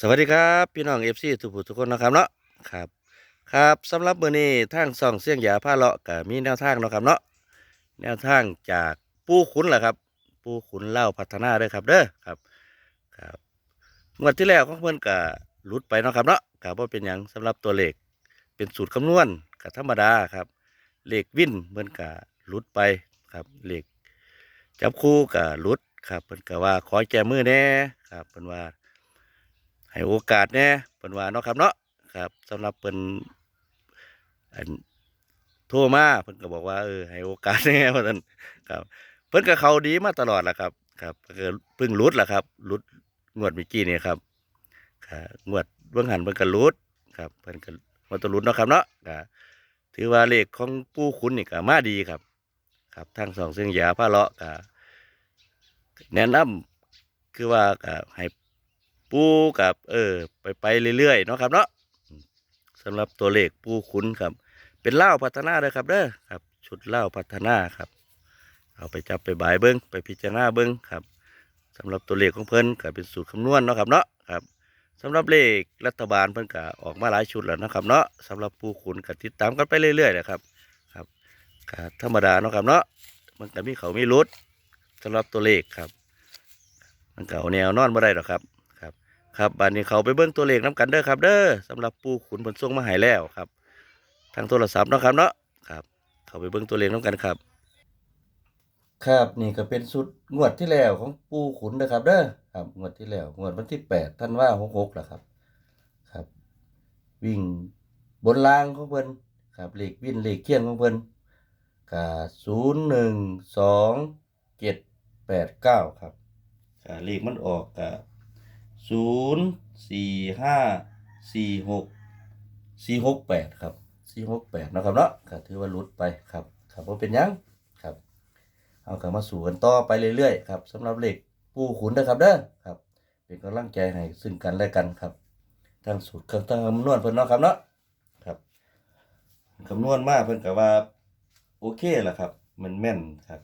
สวัสดีครับพี่น้องเอฟซีทุกผู้ทุกคนนะครับเนาะครับครับสำหรับมื้อนี้ทางซองเสียงหยาผ้าเลาะก็มีแนวทางเนาะครับเนาะแนวทางจากปู่ขุนแหละครับ ปู่ขุนเล่าพัฒนาเด้อครับเด้อครับครับงวดที่แล้วของเพิ่นก็หลุดไปเนาะครับเนาะก็บ่เป็นหยังสำหรับตัวเลขเป็นสูตรคำนวณก็ธรรมดาครับเลขวินเพิ่นก็หลุดไปครับเลขจับคู่ก็หลุดครับเพิ่นก็ว่าขอแก้มือแน่ครับเพิ่นว่า ให้โอกาสแน่เพิ่นว่าเนาะครับเนาะครับสำหรับเพิ่นอันโทรมาเพิ่นก็บอกว่าเออให้โอกาสแน่ว่าซั่นครับ เพิ่นก็เขาดีมาตลอดล่ะครับ ครับก็เพิ่งหลุดล่ะครับหลุดงวดเมื่อกี้นี่ครับครับงวดเบื้องหันเพิ่นก็หลุดครับเพิ่นก็มาตวหลุดเนาะครับเนาะก็ถือว่าเลขของปู่ขุนนี่ก็มาดีครับ ครับทางสองเสียงหยาพาเลาะก็แนะนำคือว่าก็ให้ ปูกับ เออ ไปไปเรื่อยๆเนาะครับเนาะสำหรับตัวเลขปูขุนครับ เป็นเล่าพัฒนาเลยครับเด้อครับ ชุดเล่าพัฒนาครับ เอาไปจับไปบายเบิ้งไปพิจารณาเบิ้งครับสำหรับตัวเลขของเพิ่นก็เป็นสูตรคำนวณเนาะครับเนาะครับสำหรับเลขรัฐบาลเพิ่นก็ออกมาหลายชุดแล้วนะครับเนาะสำหรับปูขุนก็ติดตามกันไปเรื่อยๆนะครับครับก็ธรรมดาเนาะครับเนาะมันก็มีเขามีรุดสำหรับตัวเลขครับ มันก็เอาแนวนอนบ่ได้หรอกครับ ครับบัดนี้เขาไปเบิ้งตัวเลขน้กันเด้อครับเด้อสำหรับปูขุนผลส่งมาใหายแล้วครับ ทางโทรศัพท์เนาะครับเนาะครับ เขาไปเบิ้งตัวเลขน้กันครับ ครับนี่ก็เป็นสุดงวดที่แล้วของปูขุนนะครับ เด้อครับงวดที่แล้วงวดวันที่แปดท่านว่าหกหกแหละครับ ครับ วิ่งบนล่างของเพิ่นครับเลขวิ่นเลขเคียนของเพิ่นกาศูนย์หนึ่งสองเจ็ดแปดเก้าครับอ่าเลขมันออกกา ศูนย์สี่ห้าสี่หกสี่หกแปดครับสี่หกแปดนะครับเนาะก็ถือว่าลุดไปครับครับว่าเป็นยังครับ เอากลับมาสู่กันต่อไปเรื่อยๆครับสำหรับเหลขปูขุนนะครับเด้อครับ เป็นกำลังใจให้ซึ่งกันและกันครับทางสูตรเครื่องทางคำนวณเพิ่นเนาะครับเนาะครับคำนวณมากเพิ่นก็ว่าโอเคแหละครับ มันแม่นครับ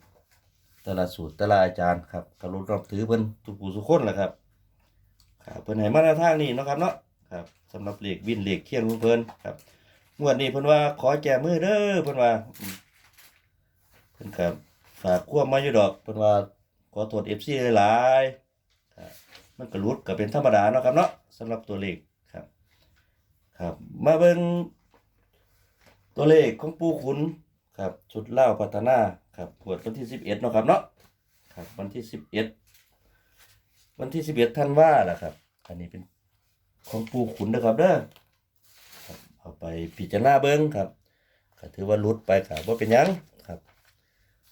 แต่ละสูตรแต่ละอาจารย์ครับก็รู้รับถือเพิ่นทุกผู้ทุกคนแหละครับ ครับเพิ่นให้มาแนวทางนี้เนาะครับเนาะครับสำหรับเลขวินเลขเคียงของเพิ่นครับงวดนี้เพิ่นว่าขอแก้มือเด้อเพิ่นว่าเพิ่นก็ฝากควบมาอยู่ดอกเพิ่นว่าขอโทษ FC หลายๆครับมันก็หลุดก็เป็นธรรมดาเนาะครับเนาะสำหรับตัวเลขครับ ครับ มาเบิ่งตัวเลขของปู่ขุนครับชุดเล่าพัฒนาครับงวดวันที่11เนาะครับเนาะครับวันที่11 วันที่สิบเอ็ดท่านว่าแหละครับ อันนี้เป็นของปูขุนนะครับเด้อครับเอาไปพิจารณาเบิ้งครับก็ถือว่าหลุดไปครับว่าเป็นยังครับ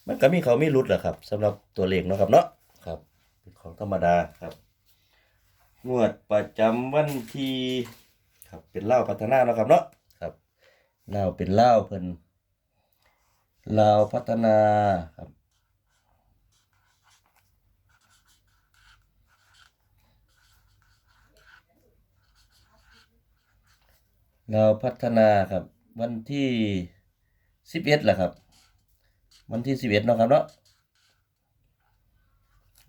มันก็มีเขามีหลุดแหละครับสำหรับตัวเลขเนาะครับเนาะครับ เป็นของธรรมดาครับงวดประจำวันที่ครับเป็นเล่าพัฒนาเนาะครับเนาะครับเล่าเป็นเล่าเพิ่นเล่าพัฒนาครับ เราพัฒนาครับ วันที่สิบเอ็ดแหละครับ วันที่สิบเอ็ดเนาะครับเนาะ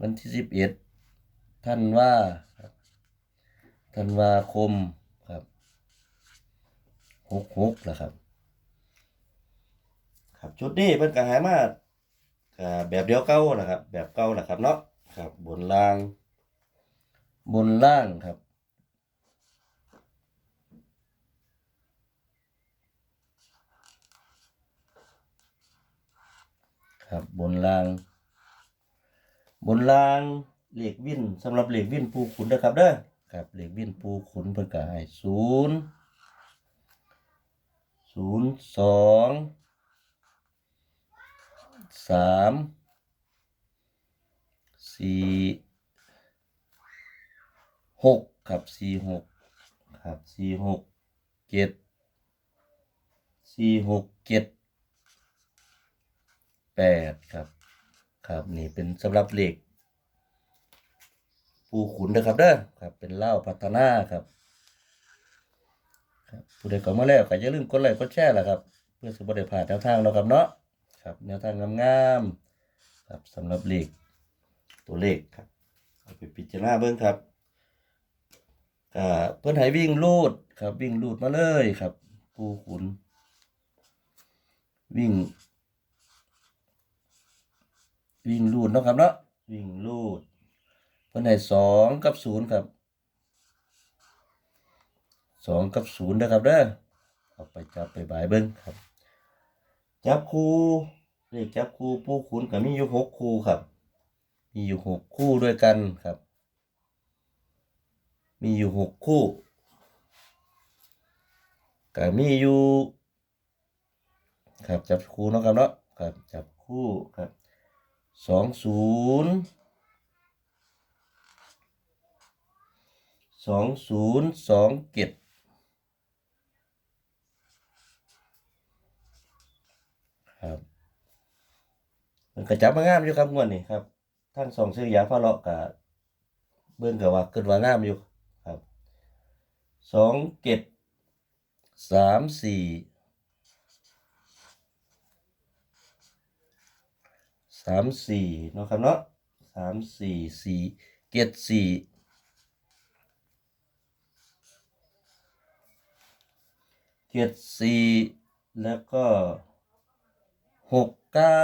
วันที่สิบเอ็ดท่านว่าครับท่านว่าคมครับหกหกแหละครับ ครับชุดนี้เพิ่นก็ใหายมากแบบเดียวเก่าแหละครับ แบบเก่าแหละครับเนาะครับ บนล่าง บนล่างครับ ครับ บนราง บนรางเหล็กวิ่นสำหรับเหล็กวิ่นปูขุนนะครับเด้อครับเหล็กวิ่นปูขุนเพิ่นก็ให้ศูนย์ศูนย์สองสามสี่หกครับสี่หกครับสี่หกเจ็ดสี่หกเจ็ด แปดครับ ครับนี่เป็นสำหรับเหล็กปูขุนนะครับเด้อครับ เป็นเหล้าพัฒนาครับครับผู้ใดเข้ามาแล้วก็อย่าลืมกดไลค์กดแชร์แหละครับ เพื่อสุบได้ผ่านแนวทางเราะครับเนาะครับแนวทางงามๆครับสำหรับเหล็กตัวเลขครับเอาไปพิจารณาเบิ่งครับก็เพิ่นให้วิ่งลูดครับ วิ่งลูดมาเลยครับ ปูขุน วิ่ง วิ่งลูดเนาะครับเนาะวิ่งลูดเพิ่นให้สองกับศูนย์ครับสองกับศูนย์นะครับเด้อเอาไปจับไปบายเบิ้งครับ จับคู่เลขจับคู่ปูขุนก็มีอยู่หกคู่ครับ มีอยู่หกคู่ด้วยกันครับ มีอยู่หกคู่ก็มีอยู่ครับจับคู่เนาะครับเนาะครับจับคู่ครับ สองศูนย์สองศูนย์สองเจ็ดครับมันก็จับมางามอยู่ครับงวดนี้ครับทั้งสองเสื้อยาฟ้าเลาะกับเบิ่งกับว่าเกิดว่างามอยู่ครับสองเจ็ดสามสี่ สามสี่เนาะครับเนาะสามสี่สี่เจ็ดสี่เจ็ดสี่แล้วก็หกเก้า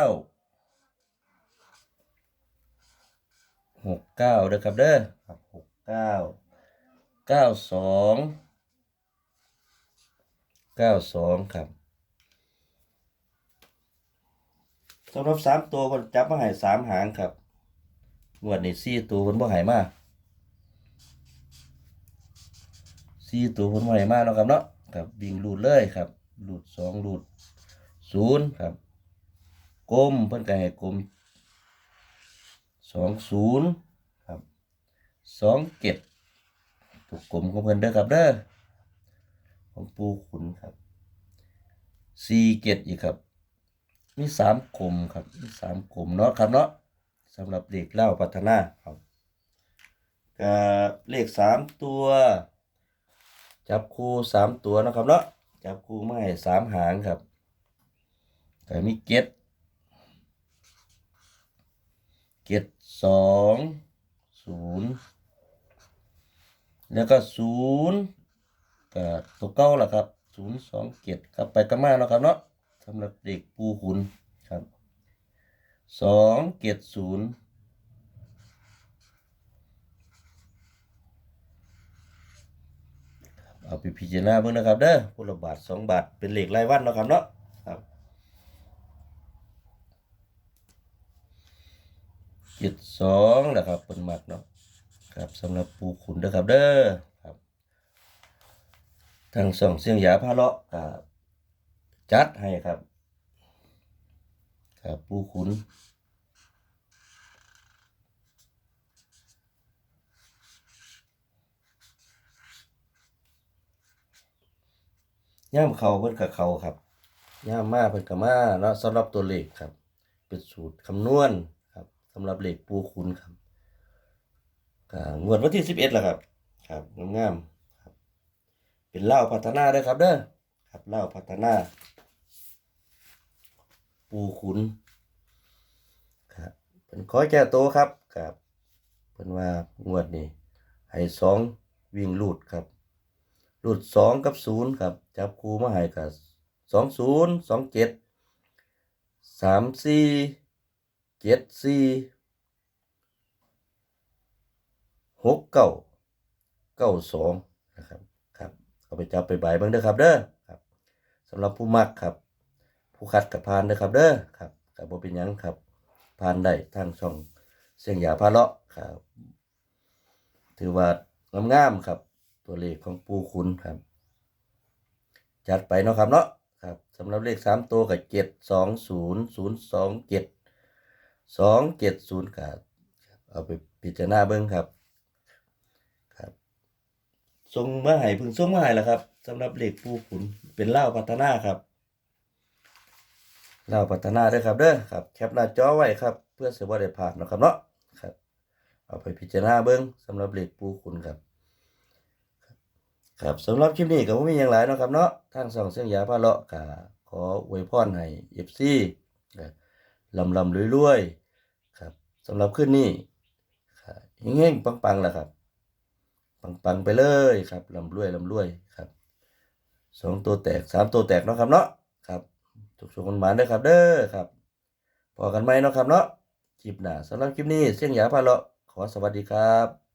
หกเก้าเด้อครับเด้อครับหกเก้าเก้าสองเก้าสองครับ สำหรับสามตัวคนจับมาใหายสามหางครับงวดนี้สี่ตัวคนบ่หายมาสี่ตัวคนบ่หายมาเนาะครับเนาะครับวิ่งลูดเลยครับหลูดสองหลูดศูนย์ครับกลมเพิ่นก็ให้กลมสองศูนย์ครับสองเจ็ดถูกกลมของเพิ่นเด้อครับเด้อของปูขุนครับสี่เจ็ดอีกครับ มีสามกลุ่มครับ มีสามกลุ่มเนาะครับเนาะสำหรับเลขเล่าพัฒนาครับกับเลขสามตัว จับคู่สามตัวนะครับเนาะจับคู่ไม่สามหางครับแต่มีเก็ดเก็ดสองศูนย์แล้วก็ศูนย์กับตัวเก้าล่ะครับศูนย์สองเก็ดครับไปกันมาเนาะครับเนาะำหรับเด็กปูขุนครับสองเกียรศูนย์เอาไปพิจารณาเบิ่งนะครับเด้อพุละบาทสองบาทเป็นเหลขรายวันเนาะครับเนาะครับเจ็ดสองนะครับเป็นมักเนาะครับสำหรับปูขุนเด้อครับเด้อครับทางสองเสียงหยาพาเลาะกับ จัดให้ครับ ครับปูขุนย่ามเขาเพิ่นกับเขาครับย่ามมาเพิ่นกับมาเนาะสำหรับตัวเลขครับ เป็นสูตรคำนวณครับสำหรับเลขปูขุนครับก็งวดวันที่สิบเอ็ดแหล้วครับ ครับงามๆครับ เป็นเล่าพัฒนาด้อครับเด้อครับเล่าพัฒนา ปูขุนครับเป็นขอแก้โตครับครับเป็นว่างวดนี้ให้สองวิ่งลูดครับลูดสองกับศูนย์ครับ จับคูมาให้กับสองศูนย์สองเจ็ดสามสี่เจ็ดสี่หกเก้าเก้าสองนะครับครับเอาไปจับไปใบบ้างเด้อครับเด้อครับสำหรับผู้มักครับ ผู้คัดกับพานเด้อครับเด้อครับกับบ่เป็นหยังครับพานได้ทางช่องเสียงหยาพาเลาะครับ ถือว่างามๆครับ ตัวเลขของปูคุณครับ จัดไปเนาะครับเนาะครับสำหรับเลขสามตัวกับเจ็ดสองศูนย์ศูนย์สองเจ็ดสองเจ็ดศูนย์ครับเอาไปพิจารณาเบิ้งครับครับส่งมาให้พึ่งส่งมาให้แล้วครับสำหรับเลขปูขุนเป็นเล่าพัฒนาครับ เราพัฒนาด้อครับเด้อครับแคปหน้าจอไว้ครับ เพื่อเสียบ่ได้ผ่านเนาะครับเนาะครับ เอาไปพิจารณาเบิ่งสำหรับเลขปูคุณครับ ครับสำหรับคลิปนี้ก็บ่มีหยังหลายเนาะครับเนาะทางสองเสียงยาพาเลาะก็ขออวยพรให้ FC ครับลำลำรวยๆครับสำหรับคืนนี้ครับเฮงๆปังๆล่ะครับ ปังๆไปเลยครับลำรวยลำรวยครับสองตัวแตกสามตัวแตกเนาะครับเนาะครับ ทุกสุขคนหมานเด้อครับ เด้อครับพอกันไหมเนาะครับเนาะคลิปหน้าสำหรับคลิปนี้เสี่ยงหยาพาเลาะขอสวัสดีครับ